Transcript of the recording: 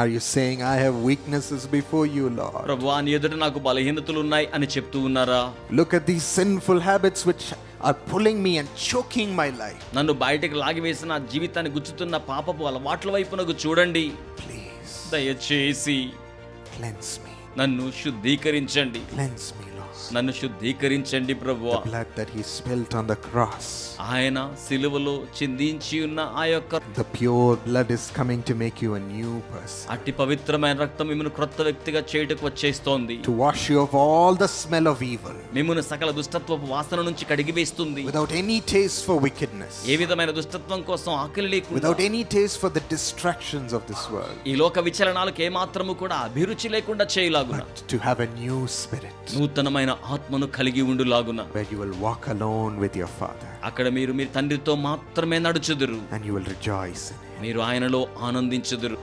Are you saying, I have weaknesses before you, Lord? ప్రభు నీ ఎదుట నాకు బలహీనతలు ఉన్నాయి అని చెప్తూ ఉన్నారా Look at these sinful habits which are pulling me and choking my life. నన్ను బయటకు లాగివేసి నా జీవితాన్ని గుచ్చుతున్న పాపపు అలవాట్ల వైపునకు చూడండి Please దయచేసి cleanse me. నన్ను శుద్ధీకరించండి Cleanse me, Lord. నన్ను శుద్ధీకరించండి ప్రభు. ఆయన సిలువలో చిందించి ఉన్న ఆ యొక్క coming to make you new అట్టి పవిత్రమైన రక్తం మిమ్మల్ని క్రొత్త వ్యక్తిగా చేయటకు వచ్చేస్తోంది. Wash off all the smell of evil మిమ్మల్ని సకల దుష్టత్వ వాసన నుంచి కడిగి వేస్తుంది. Without any taste for wickedness ఏ విధమైన దుష్టత్వం కోసం ఆకలి లేకుండా any taste distractions of this world ఈ లోక విచలనాలకు ఏ మాత్రము కూడా అభిరుచి లేకుండా చేయలాగు టు హావ్ న్యూ స్పిరిట్ నూతనమైన ఆయన ఆత్మను కలిగి ఉండులాగున. అక్కడ మీరు మీ తండ్రితో మాత్రమే నడుచుదురు. మీరు ఆయనలో ఆనందించుదురు.